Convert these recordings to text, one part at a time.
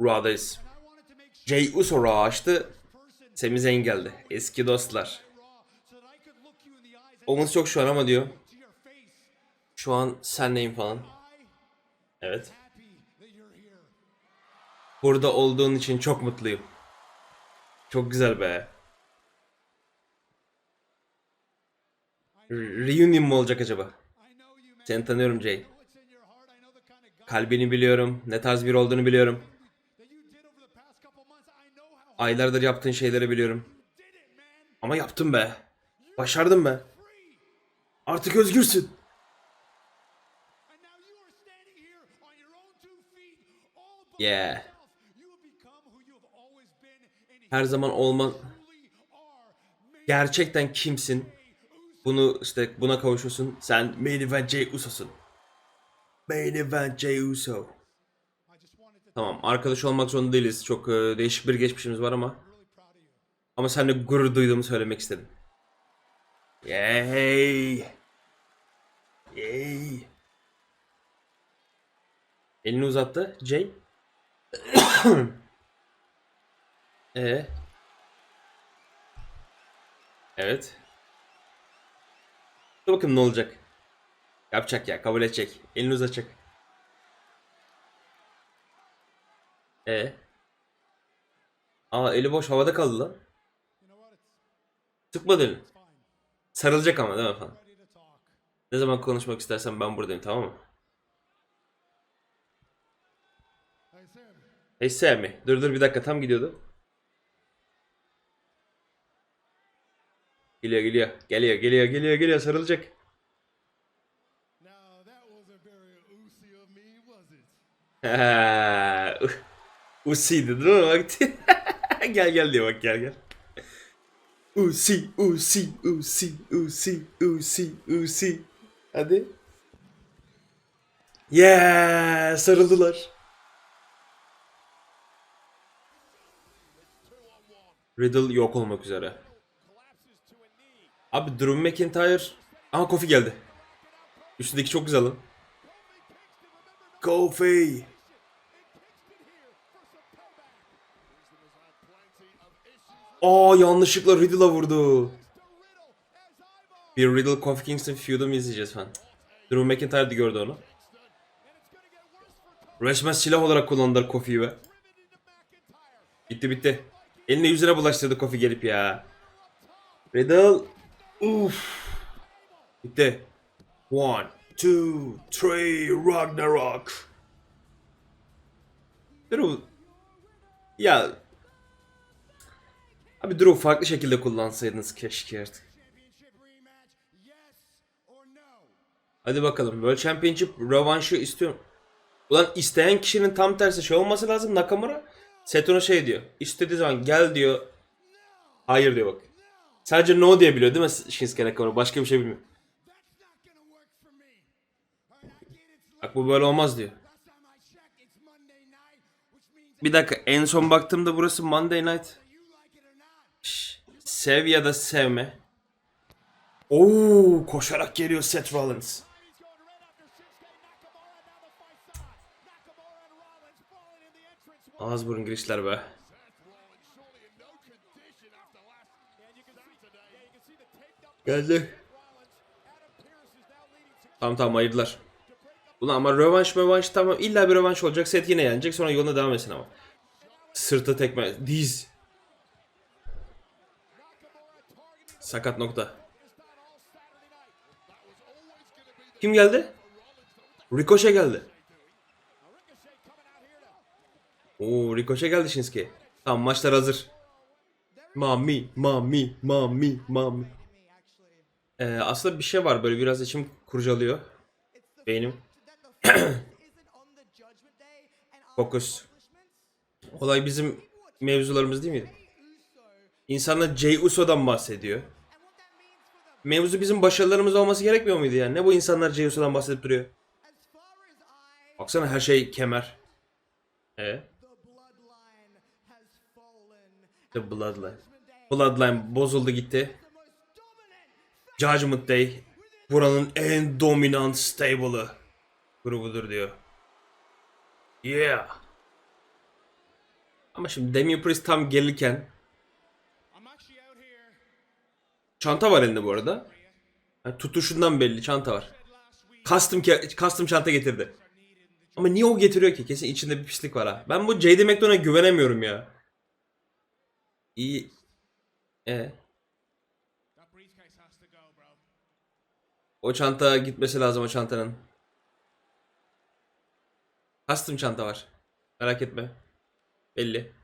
Raw'dayız. Jey Uso Raw açtı. Sami Zayn geldi. Eski dostlar. Omuz çok şu an ama diyor. Şu an senleyim falan. Evet. Burada olduğun için çok mutluyum. Çok güzel be. Re- Reunion mu olacak acaba? Seni tanıyorum Jay. Kalbini biliyorum. Ne tarz bir olduğunu biliyorum. Aylardır yaptığın şeyleri biliyorum. Ama yaptım be. Başardım be. Artık özgürsün. Yeah. Her zaman olman gerçekten kimsin? Bunu işte buna kavuşuyorsun. Sen Main Event Jey Uso'sun. Main Event Jey Uso. Tamam arkadaş olmak zorunda değiliz. Çok e, değişik bir geçmişimiz var ama. Ama seninle gurur duyduğumu söylemek istedim. Yay. Yay. Elini uzattı Jay. e. Evet. Dur bakayım ne olacak. Yapacak ya kabul edecek. Elini uzatacak. E. Aa eli boş havada kaldı lan. Sıkma elini. Sarılacak ama değil mi falan. Ne zaman konuşmak istersen ben buradayım tamam mı? Hey Sammy. Dur dur bir dakika tam gidiyordu. Geliyor geliyor. Geliyor geliyor geliyor geliyor sarılacak. Usi'ydi değil mi? Bak. gel gel diyor bak gel gel. Usi, Usi, Usi, Usi, Usi, Usi. Hadi. Yeah, sarıldılar. Riddle yok olmak üzere. Abi Drew McIntyre... Aha Kofi geldi. Üstündeki çok güzel lan. Kofi. Aa yanlışlıkla Riddle'a vurdu. Bir Riddle Kofi Kingston feud'u mu izleyeceğiz falan. Drew McIntyre de gördü onu. Resmen silah olarak kullandılar Kofi'yi be. Bitti bitti. Eline yüzüne bulaştırdı Kofi gelip ya. Riddle. Uf. Bitti. One, two, three, Ragnarok. Drew. Ya. Abi Drew farklı şekilde kullansaydınız keşke artık. Hadi bakalım. World Championship rövanşı istiyorum. Ulan isteyen kişinin tam tersi şey olması lazım Nakamura. Seto'na şey diyor. İstediği zaman gel diyor. Hayır diyor bak. Sadece no diye biliyor değil mi Shinsuke Nakamura? Başka bir şey bilmiyor. Bak bu böyle olmaz diyor. Bir dakika en son baktığımda burası Monday Night. Sev ya da sevme. Oo koşarak geliyor Seth Rollins. Ağız burun girişler be. Geldi. Tamam tamam ayırdılar. Ulan ama rövanş rövanş tamam illa bir rövanş olacak. Set yine yenecek sonra yoluna devam etsin ama. Sırtı tekme. Diz. Sakat nokta. Kim geldi? Ricochet geldi. Oo Ricochet geldi Shinsuke. Tamam maçlar hazır. Mami, mami, mami, mami. Ee, aslında bir şey var böyle biraz içim kurcalıyor. Beynim. Fokus. Olay bizim mevzularımız değil miydi? İnsanlar Jey Uso'dan bahsediyor. Mevzu bizim başarılarımız olması gerekmiyor muydu yani? Ne bu insanlar Jey Uso'dan bahsedip duruyor? Baksana her şey kemer. E? The Bloodline. Bloodline bozuldu gitti. Judgment Day buranın en dominant stable'ı grubudur diyor. Yeah. Ama şimdi Damien Priest tam gelirken çanta var elinde bu arada. Yani tutuşundan belli çanta var. Custom, custom çanta getirdi. Ama niye o getiriyor ki? Kesin içinde bir pislik var ha. Ben bu J.D. McDonough'a güvenemiyorum ya. İyi. E. O çanta gitmesi lazım o çantanın. Custom çanta var. Merak etme. Belli.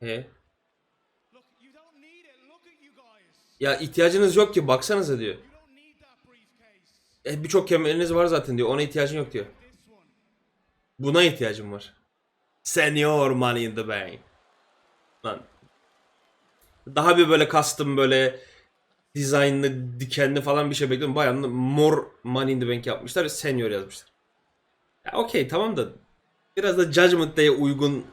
Guys. Ya ihtiyacınız yok ki baksanıza diyor. E, Birçok kemeriniz var zaten diyor. Ona ihtiyacın yok diyor. Buna ihtiyacım var. Senior Money in the Bank. Lan. Daha bir böyle custom böyle dizaynlı, dikenli falan bir şey bekliyorum. Bayağı mor Money in the Bank yapmışlar Senior yazmışlar. Ya okey tamam da biraz da Judgment Day'e uygun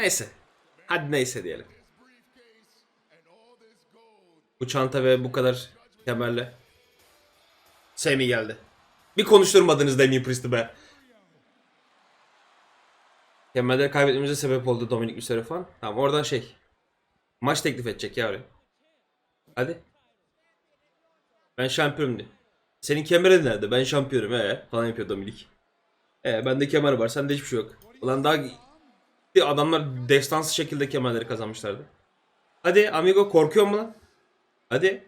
Neyse. Hadi neyse diyelim. Bu çanta ve bu kadar kemerle. Semi geldi. Bir konuşturmadınız Damien Priest'i be. Kemerleri kaybetmemize sebep oldu Dominik Mysterio falan. Tamam oradan şey. Maç teklif edecek ya. Hadi. Ben şampiyonum diyor. Senin kemerin nerede? Ben şampiyonum ee falan yapıyor Dominik. Ee bende kemer var sende hiçbir şey yok. Ulan daha adamlar destansı şekilde kemerleri kazanmışlardı. Hadi amigo korkuyor mu lan? Hadi.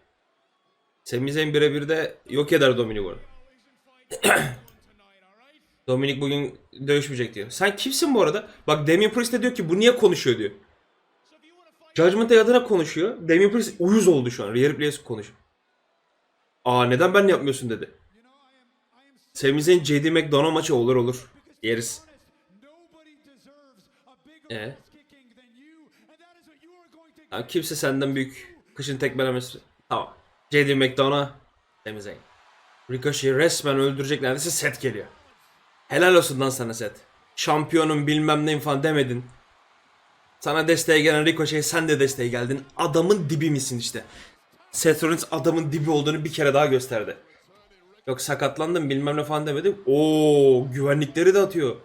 Sami Zayn birebir de yok eder Dominik orada. Dominik bugün dövüşmeyecek diyor. Sen kimsin bu arada? Bak Damien Priest de diyor ki bu niye konuşuyor diyor. Judgment Day adına konuşuyor. Damien Priest uyuz oldu şu an. Rhea Ripley'e konuşuyor. Aa neden ben yapmıyorsun dedi. Sami Zayn JD McDonough maçı olur olur. Yeriz. Tamam, kimse senden büyük. Kışın tekmelemesi. Tamam. JD McDonough. Sami Zayn. Ricochet'i resmen öldürecek neredeyse set geliyor. Helal olsun lan sana set. Şampiyonum bilmem neyim falan demedin. Sana desteğe gelen Ricochet sen de desteğe geldin. Adamın dibi misin işte. Seth Rollins adamın dibi olduğunu bir kere daha gösterdi. Yok sakatlandım bilmem ne falan demedi. Oo güvenlikleri de atıyor.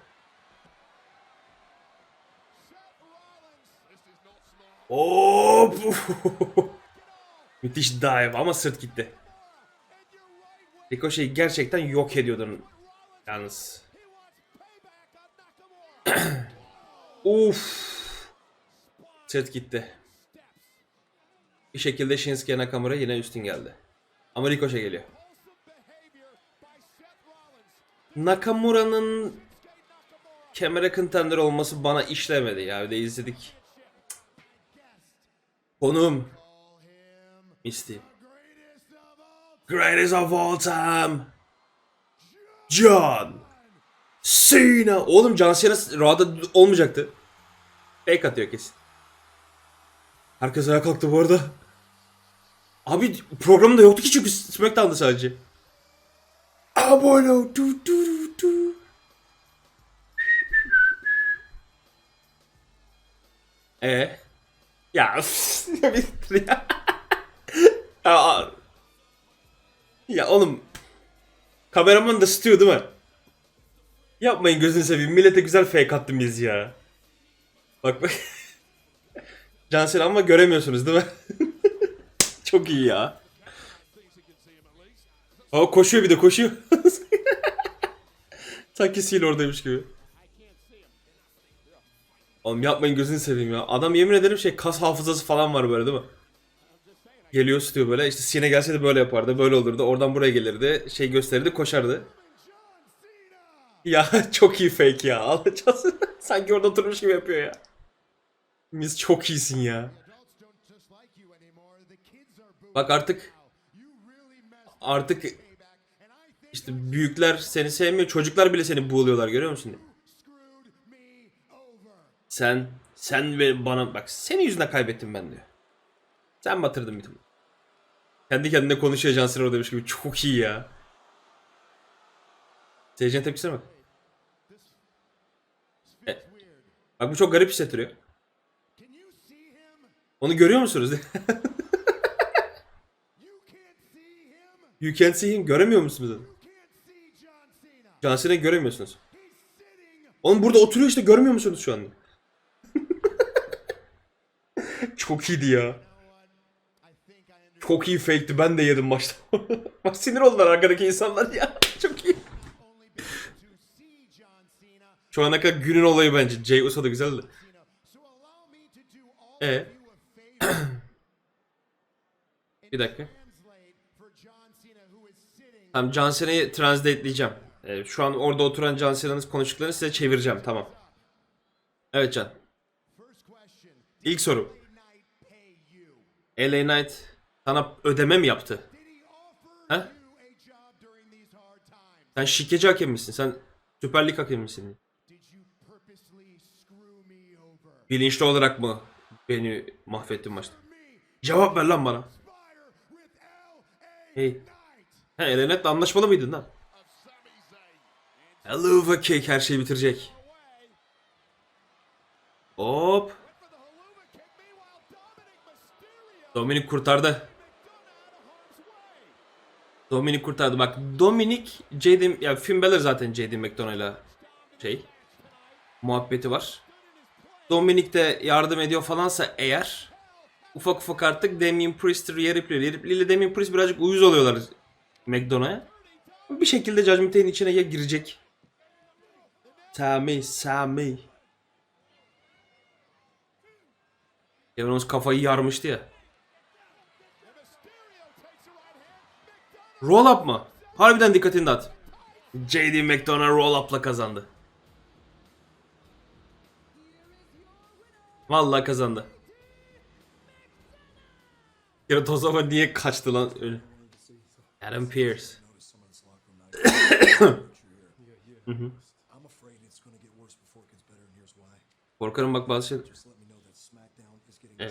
Hop. Müthiş dive ama sırt gitti. Ricochet'i gerçekten yok ediyordun yalnız. Uf. Sırt gitti. Bir şekilde Shinsuke Nakamura yine üstün geldi. Ama Ricochet geliyor. Nakamura'nın kemere contender olması bana işlemedi ya. Bir de izledik. Konum. Misty. Greatest of all time. John Cena. Oğlum John Cena Raw'da olmayacaktı. Fake atıyor kesin. Herkes ayağa kalktı bu arada. Abi programda yoktu ki çünkü SmackDown'da sadece. Abone du du du du. E ya ya bitir ya. ya. Ya oğlum kameraman da istiyor değil mi? Yapmayın gözünü seveyim. Millete güzel fake attım biz ya. Bak bak. Cansel ama göremiyorsunuz değil mi? Çok iyi ya. Aa koşuyor bir de koşuyor. Sanki sil oradaymış gibi. Oğlum yapmayın gözünü seveyim ya. Adam yemin ederim şey kas hafızası falan var böyle değil mi? Geliyor tutuyor böyle. İşte Sine gelseydi böyle yapardı. Böyle olurdu. Oradan buraya gelirdi. Şey gösterirdi koşardı. Ya çok iyi fake ya. Alacağız. Sanki orada oturmuş gibi yapıyor ya. Mis çok iyisin ya. Bak artık artık işte büyükler seni sevmiyor. Çocuklar bile seni buğuluyorlar görüyor musun? Sen sen ve bana bak senin yüzünden kaybettim ben diyor. Sen batırdın bir türlü. Kendi kendine konuşuyor Cansel orada demiş gibi çok iyi ya. Seyircinin tepkisine bak. E, bak bu çok garip hissettiriyor. Can? Onu görüyor musunuz? You can't see him. Göremiyor musunuz? onu? John Cena'yı göremiyorsunuz. Oğlum burada oturuyor işte görmüyor musunuz şu anda? Çok iyiydi ya. Çok iyi fake'ti. Ben de yedim maçta. Bak sinir oldular arkadaki insanlar ya. Çok iyi. Şu ana kadar günün olayı bence. Jey Uso da güzeldi. E. bir dakika. Tamam John Cena'yı translate'leyeceğim. Ee, şu an orada oturan John Cena'nın konuştuklarını size çevireceğim. Tamam. Evet Can. İlk soru. LA Knight sana ödeme mi yaptı? He? Sen şikeci hakem misin? Sen Süper Lig hakemi misin? Bilinçli olarak mı beni mahvettin maçta? Cevap ver lan bana. Hey. He LA Knight'la anlaşmalı mıydın lan? Hello cake her şeyi bitirecek. Hop. Dominik kurtardı. Dominik kurtardı. Bak Dominik JD ya Finn Balor zaten JD McDonough'la şey muhabbeti var. Dominik de yardım ediyor falansa eğer ufak ufak artık Damien Priest, Rhea Ripley, Rhea Ripley ile Damien Priest birazcık uyuz oluyorlar McDonough'a. Bir şekilde Judgment Day'in içine ya girecek. Sami, Sami. Kevin Owens kafayı yarmıştı ya. Roll up mı? Harbiden dikkatini dağıt. JD McDonough roll up'la kazandı. Vallahi kazandı. Ya o zaman niye kaçtı lan öyle? Adam Pierce. Korkarım bak bazı şey. Getting Eh?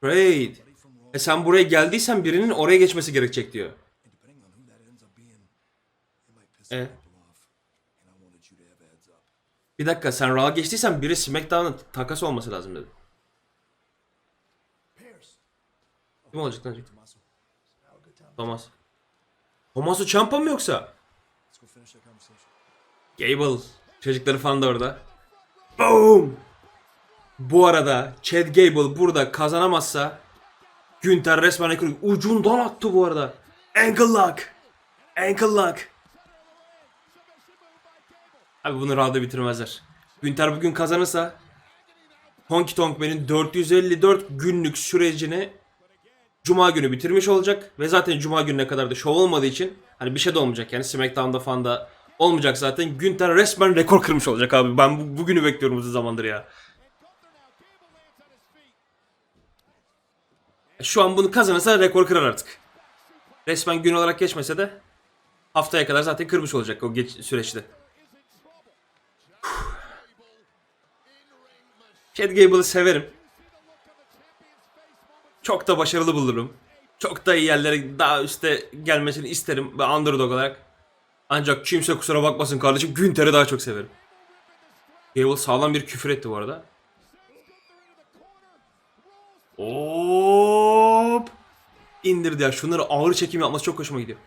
trade E sen buraya geldiysen birinin oraya geçmesi gerekecek diyor. Up. Bir dakika sen Raw'a geçtiysen biri SmackDown'ın takas olması lazım dedi. Kim olacak lan? Tommaso. Thomas. Thomas'u Ciampa mı yoksa? Gable. Çocukları falan da orada. Boom. Bu arada Chad Gable burada kazanamazsa Günter resmen ekranı ucundan attı bu arada. Ankle lock. Ankle lock. Abi bunu Raw'da bitirmezler. Günter bugün kazanırsa Honky Tonk Man'in 454 günlük sürecini Cuma günü bitirmiş olacak ve zaten Cuma gününe kadar da şov olmadığı için hani bir şey de olmayacak yani SmackDown'da falan da olmayacak zaten. Günter resmen rekor kırmış olacak abi. Ben bu, bugünü bekliyorum uzun zamandır ya. Şu an bunu kazanırsa rekor kırar artık. Resmen gün olarak geçmese de haftaya kadar zaten kırmış olacak o geç süreçte. Chad Gable'ı severim. Çok da başarılı bulurum. Çok da iyi yerlere daha üste gelmesini isterim ve underdog olarak. Ancak kimse kusura bakmasın kardeşim Günter'i daha çok severim. Gable sağlam bir küfür etti bu arada. Hop! İndirdi ya. Şunları ağır çekim yapması çok hoşuma gidiyor.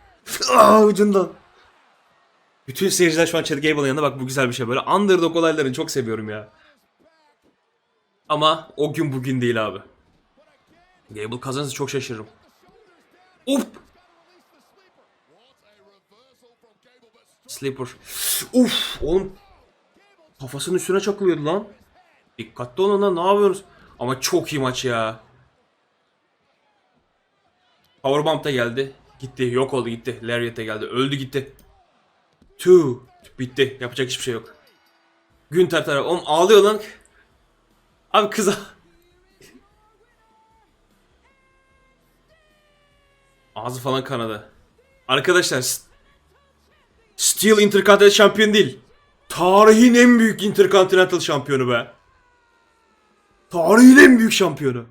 Aa, ucundan. Bütün seyirciler şu an Chad Gable'ın yanında bak bu güzel bir şey. Böyle underdog olaylarını çok seviyorum ya. Ama o gün bugün değil abi. Gable kazanırsa çok şaşırırım. Up! Sleeper. Uf! Oğlum kafasının üstüne çakılıyordu lan. Dikkatli olun lan ne yapıyorsunuz? Ama çok iyi maç ya. Powerbomb da geldi. Gitti. Yok oldu gitti. Lariat de geldi. Öldü gitti. Two. Bitti. Yapacak hiçbir şey yok. Günter tarafı. Oğlum ağlıyor lan. Abi kıza. Ağzı falan kanadı. Arkadaşlar S- Steel Intercontinental şampiyon değil. Tarihin en büyük Intercontinental şampiyonu be. Tarihin en büyük şampiyonu.